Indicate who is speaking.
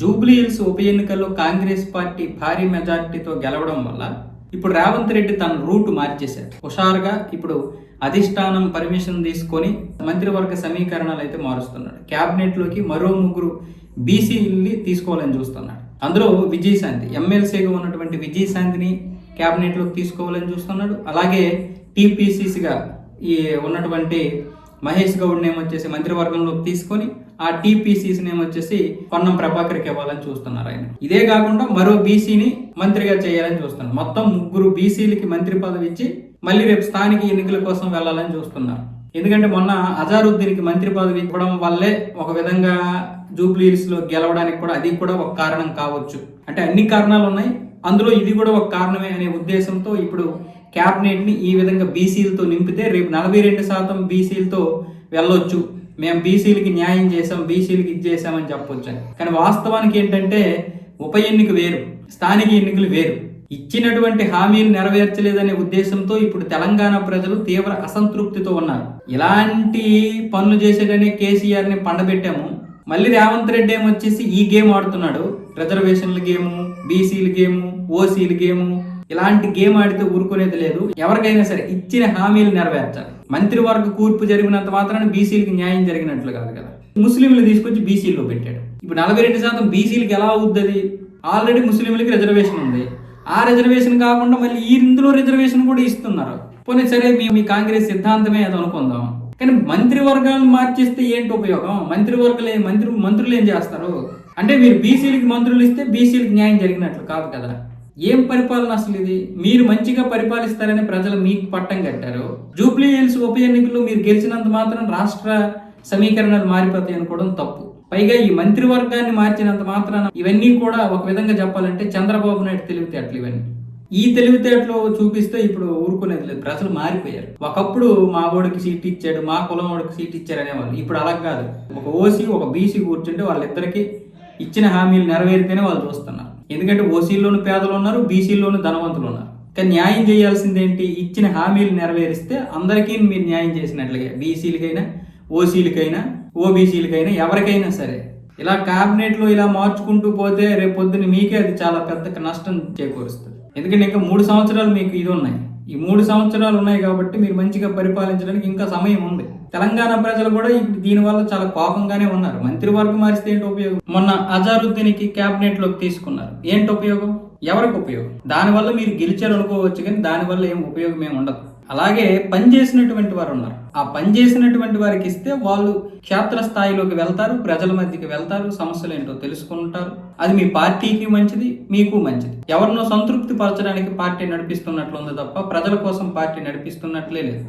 Speaker 1: Jubilee hills ఉప ఎన్నికల్లో Congress party భారీ మెజార్టీతో గెలవడం వల్ల ఇప్పుడు రేవంత్ రెడ్డి తన రూట్ మార్చేశాడు హుషారుగా ఇప్పుడు అధిష్టానం పర్మిషన్ తీసుకొని మంత్రివర్గ సమీకరణాలు అయితే మారుస్తున్నాడు. క్యాబినెట్లోకి మరో ముగ్గురు బీసీని తీసుకోవాలని చూస్తున్నాడు. అందులో విజయశాంతి ఎమ్మెల్సీగా ఉన్నటువంటి విజయశాంతిని క్యాబినెట్లోకి తీసుకోవాలని చూస్తున్నాడు. అలాగే టీపీసీసీగా ఈ ఉన్నటువంటి మహేష్ గౌడ్ నేమ్ వచ్చేసి మంత్రివర్గంలోకి తీసుకొని ఆ టీపీసీసీ నేమ్ వచ్చేసి పొన్నం ప్రభాకర్కి ఇవ్వాలని చూస్తున్నారు ఆయన. ఇదే కాకుండా మరో బీసీని మంత్రిగా చేయాలని చూస్తున్నారు. మొత్తం ముగ్గురు బీసీలకి మంత్రి పదవి ఇచ్చి మళ్ళీ రేపు స్థానిక ఎన్నికల కోసం వెళ్ళాలని చూస్తున్నారు. ఎందుకంటే మొన్న అజారుద్దీన్కి మంత్రి పదవి ఇవ్వడం వల్లే ఒక విధంగా జూబ్లీ గెలవడానికి కూడా అది కూడా ఒక కారణం కావచ్చు. అంటే అన్ని కారణాలు ఉన్నాయి. అందులో ఇది కూడా ఒక కారణమే అనే ఉద్దేశంతో ఇప్పుడు క్యాబినెట్ని ఈ విధంగా బీసీలతో నింపితే రేపు నలభై రెండు శాతం బీసీలతో వెళ్ళొచ్చు. మేము బీసీలకి న్యాయం చేసాం బీసీలకి ఇది చేసామని చెప్పొచ్చు అని. కానీ వాస్తవానికి ఏంటంటే ఉప ఎన్నిక వేరు స్థానిక ఎన్నికలు వేరు. ఇచ్చినటువంటి హామీలు నెరవేర్చలేదనే ఉద్దేశంతో ఇప్పుడు తెలంగాణ ప్రజలు తీవ్ర అసంతృప్తితో ఉన్నారు. ఇలాంటి పనులు చేసేటనే కేసీఆర్ని పండబెట్టాము. మళ్ళీ రేవంత్ రెడ్డి ఏమొచ్చేసి ఈ గేమ్ ఆడుతున్నాడు. రిజర్వేషన్ల గేము బీసీల గేము ఓసీల గేము ఇలాంటి గేమ్ ఆడితే ఊరుకునేది లేదు. ఎవరికైనా సరే ఇచ్చిన హామీలు నెరవేర్చాలి. మంత్రివర్గ కూర్పు జరిగినంత మాత్రాన బీసీలకి న్యాయం జరిగినట్లు కాదు కదా. ముస్లింలు తీసుకొచ్చి బీసీలో పెట్టాడు. ఇప్పుడు నలభై రెండు శాతం బీసీలకి ఎలా అవుద్ది? ఆల్రెడీ ముస్లింలకి రిజర్వేషన్ ఉంది. ఆ రిజర్వేషన్ కాకుండా మళ్ళీ ఈ ఇందులో రిజర్వేషన్ కూడా ఇస్తున్నారు. పోనీ సరే మీ మీ కాంగ్రెస్ సిద్ధాంతమే అది అనుకుందాం. కానీ మంత్రివర్గాలను మార్చేస్తే ఏంటి ఉపయోగం? మంత్రివర్గలే మంత్రి మంత్రులు ఏం చేస్తారు? అంటే మీరు బీసీలకి మంత్రులు ఇస్తే బీసీలకి న్యాయం జరిగినట్లు కాదు కదా. ఏం పరిపాలన అసలు ఇది? మీరు మంచిగా పరిపాలిస్తారని ప్రజలు మీకు పట్టం కట్టారు. జూబ్లీ హిల్స్ ఉప ఎన్నికల్లో మీరు గెలిచినంత మాత్రం రాష్ట్ర సమీకరణలు మారిపోతాయి అనుకోవడం తప్పు. పైగా ఈ మంత్రివర్గాన్ని మార్చినంత మాత్రాన ఇవన్నీ కూడా ఒక విధంగా చెప్పాలంటే చంద్రబాబు నాయుడు తెలివితేటలు ఇవన్నీ. ఈ తెలివితేటలు చూపిస్తే ఇప్పుడు ఊరుకునేది లేదు. ప్రజలు మారిపోయారు. ఒకప్పుడు మా వాడికి సీట్ ఇచ్చాడు మా కులం వాడికి సీట్ ఇచ్చారు అనేవాళ్ళు. ఇప్పుడు అలా కాదు. ఒక ఓసీ ఒక బీసీ కూర్చుంటే వాళ్ళిద్దరికీ ఇచ్చిన హామీలు నెరవేరితేనే వాళ్ళు చూస్తున్నారు. ఎందుకంటే ఓసీల్లోని పేదలు ఉన్నారు బీసీల్లోని ధనవంతులు ఉన్నారు. కానీ న్యాయం చేయాల్సిందేంటి? ఇచ్చిన హామీలు నెరవేరిస్తే అందరికీ మీరు న్యాయం చేసినట్లుగా బీసీలకైనా ఓసీలకైనా ఓబీసీలకైనా ఎవరికైనా సరే. ఇలా క్యాబినెట్లో ఇలా మార్చుకుంటూ పోతే రేపు మీకే అది చాలా పెద్ద నష్టం చేకూరుస్తుంది. ఎందుకంటే ఇంకా మూడు సంవత్సరాలు మీకు ఇది ఉన్నాయి. ఈ మూడు సంవత్సరాలు ఉన్నాయి కాబట్టి మీరు మంచిగా పరిపాలించడానికి ఇంకా సమయం ఉంది. తెలంగాణ ప్రజలు కూడా ఇప్పుడు దీనివల్ల చాలా కోపంగానే ఉన్నారు. మంత్రివర్గం మారిస్తే ఏంటి ఉపయోగం? మొన్న అజారుద్దీన్కి క్యాబినెట్లోకి తీసుకున్నారు. ఏంటి ఉపయోగం? ఎవరికి ఉపయోగం? దానివల్ల మీరు గెలిచారు అనుకోవచ్చు కానీ దానివల్ల ఏం ఉపయోగం ఏమి ఉండదు. అలాగే పని చేసినటువంటి వారు ఉన్నారు. ఆ పని చేసినటువంటి వారికి ఇస్తే వాళ్ళు క్షేత్ర స్థాయిలోకి వెళ్తారు ప్రజల మధ్యకి వెళ్తారు సమస్యలు ఏంటో తెలుసుకుంటారు అది మీ పార్టీకి మంచిది మీకు మంచిది. ఎవరినో సంతృప్తి పరచడానికి పార్టీ నడిపిస్తున్నట్లు ఉంది తప్ప ప్రజల కోసం పార్టీ నడిపిస్తున్నట్లే లేదు.